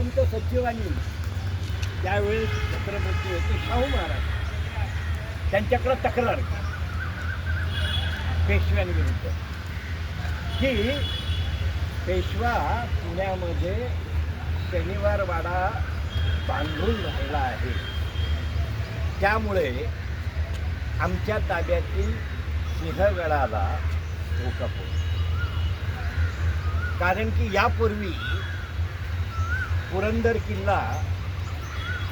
सरपंच सचिवांनी त्यावेळेस छत्रपती होते शाहू महाराज. त्यांच्याकडे तक्रार केली. पेशव्यांविरुद्ध. की पेशवा पुण्यामध्ये शनिवार वाडा बांधून राहिला आहे. त्यामुळे आमच्या ताब्यातील सिंहगडाला धोका पडतो. कारण की यापूर्वी पुरंदर किल्ला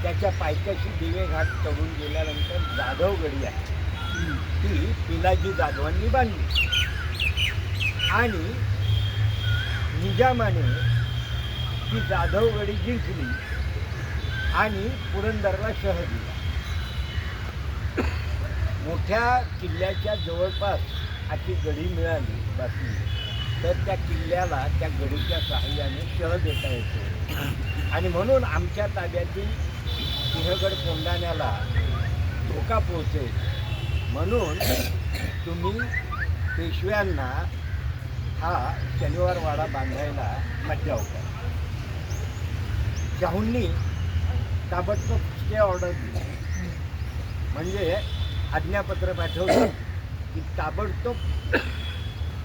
त्याच्या पायथ्याशी दिवे घाट चढून गेल्यानंतर जाधवगडी आहे. ती पिलाजी जाधवांनी बांधली. आणि निजामाने ती जाधवगडी जिंकली आणि पुरंदरला शहर दिला. मोठ्या किल्ल्याच्या जवळपास अशी गडी मिळाली बातमी तर त्या किल्ल्याला त्या गडूच्या सहाय्याने शह देता येतो. आणि म्हणून आमच्या ताब्यातील सिंहगड कोंडाण्याला धोका पोहोचेल. म्हणून तुम्ही पेशव्यांना हा शनिवार वाडा बांधायला मज्जाव करा शाहूंनी ताबडतोब स्टे ऑर्डर दिली. म्हणजे आज्ञापत्र पाठवलं की ताबडतोब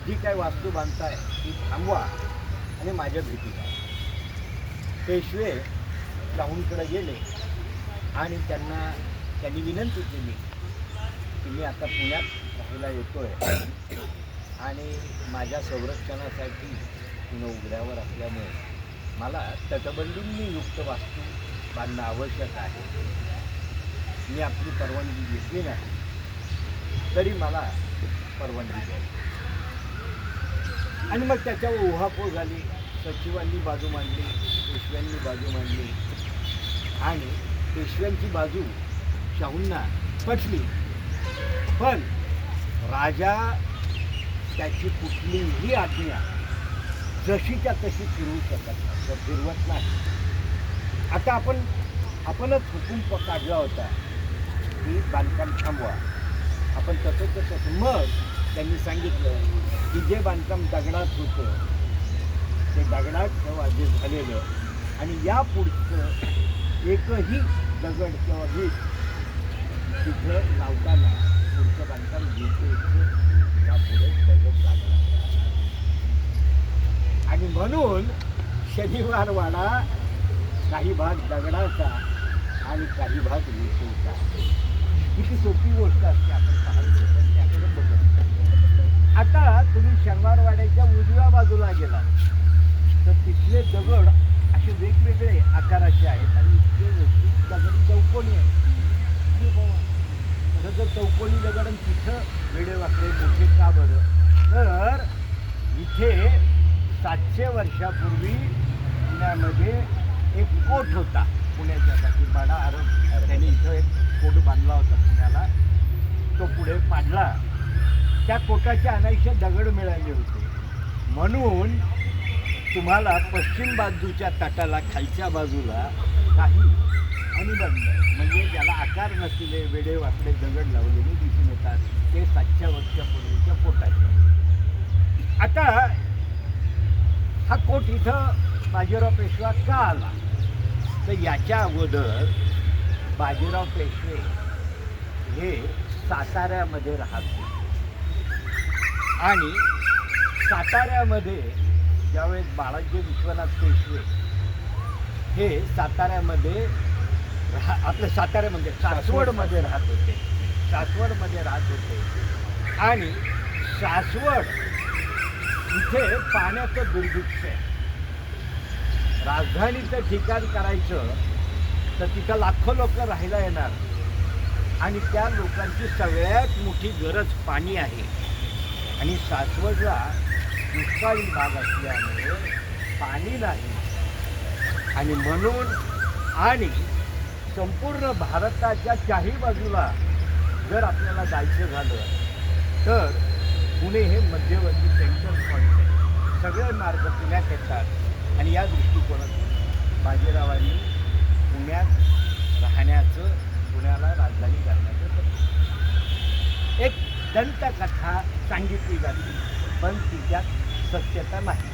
जी काय वास्तू बांधताय ती थांबवा आणि माझ्या भेटीला पेशवे शाहूंकडे गेले आणि त्यांना त्यांनी विनंती केली की मी आता पुण्यात राहायला आहे आणि माझ्या संरक्षणासाठी पुणे उघड्यावर असल्यामुळे मला तटबंदींनी युक्त वास्तू बांधणं आवश्यक आहे. मी आपली परवानगी घेतली नाही तरी मला परवानगी द्यावी आणि मग त्याच्यावर उहापोह झाली. सचिवांनी बाजू मांडली पेशव्यांनी बाजू मांडली. आणि पेशव्यांची बाजू शाहूंना पटली. पण राजा त्याची कुठलीही आज्ञा जशीच्या तशी फिरवू शकत नाही. फिरवत नाही. आता आपण आपणच हुकूम काढला होता की बांधकाम थांबवा. आपण तसं तसं मग त्यांनी सांगितलं की जे बांधकाम दगडात होतं. ते दगडात वाजे झालेलं. आणि या पुढचं एकही दगड किंवा वीज तिथं लावताना पुढचं बांधकाम जिथे यापुढे दगड लागणार आणि म्हणून शनिवार वाडा काही भाग दगडाचा आणि काही भाग विजेचा. किती सोपी गोष्ट असते आपण पाहतो शनिवारवाड्याच्या उजव्या बाजूला गेला. तर तिथले दगड असे वेगवेगळे आकाराचे आहेत आणि इतके दगड चौकोनी आहेत. अरे तर चौकोनी दगड आणि तिथं वेडेवाकडे मोठे का बरं? तर इथे सातशे वर्षापूर्वी पुण्यामध्ये एक कोट होता. पुण्याच्यासाठी बडा अरब त्यांनी इथं एक कोट बांधला होता पुण्याला. तो पुढे पाडला. त्या कोटाचे अनायसे दगड मिळाले होते. म्हणून तुम्हाला पश्चिम बाजूच्या तटाला खालच्या बाजूला काही अनुबंध म्हणजे ज्याला आकार नसलेले वेडे वाकडे दगड लावलेले दिसून येतात ते सातशे वर्षापूर्वीच्या कोटाचे आता हा कोट इथं बाजीराव पेशवा का आला? तर याच्या अगोदर बाजीराव पेशवे हे साताऱ्यामध्ये राहत होते. आणि साताऱ्यामध्ये ज्यावेळेस बाळाजी विश्वनाथ पेशवे हे साताऱ्यामध्ये राहा आपलं साताऱ्यामध्ये सासवडमध्ये राहत होते. सासवडमध्ये राहत होते. आणि सासवड इथे पाण्याचं दुर्भिक्ष आहे. राजधानीचं ठिकाण करायचं तर तिथं लाखो लोक राहायला येणार. आणि त्या लोकांची सगळ्यात मोठी गरज पाणी आहे. आणि सासवडला दुष्काळी भाग असल्यामुळे पाणी नाही. आणि म्हणून आणि संपूर्ण भारताच्या चारही बाजूला जर आपल्याला जायचं झालं तर पुणे हे मध्यवर्ती सेंट्रल पॉईंट आहे. सगळे मार्ग पुण्यात येतात. आणि या दृष्टिकोनातून बाजीरावांनी पुण्यात राहण्याचं पुण्याला राजधानी करण्याचं ठरवलं. एक दंतकथा सांगितली जाते. पण तिच्यात सत्यता नाही.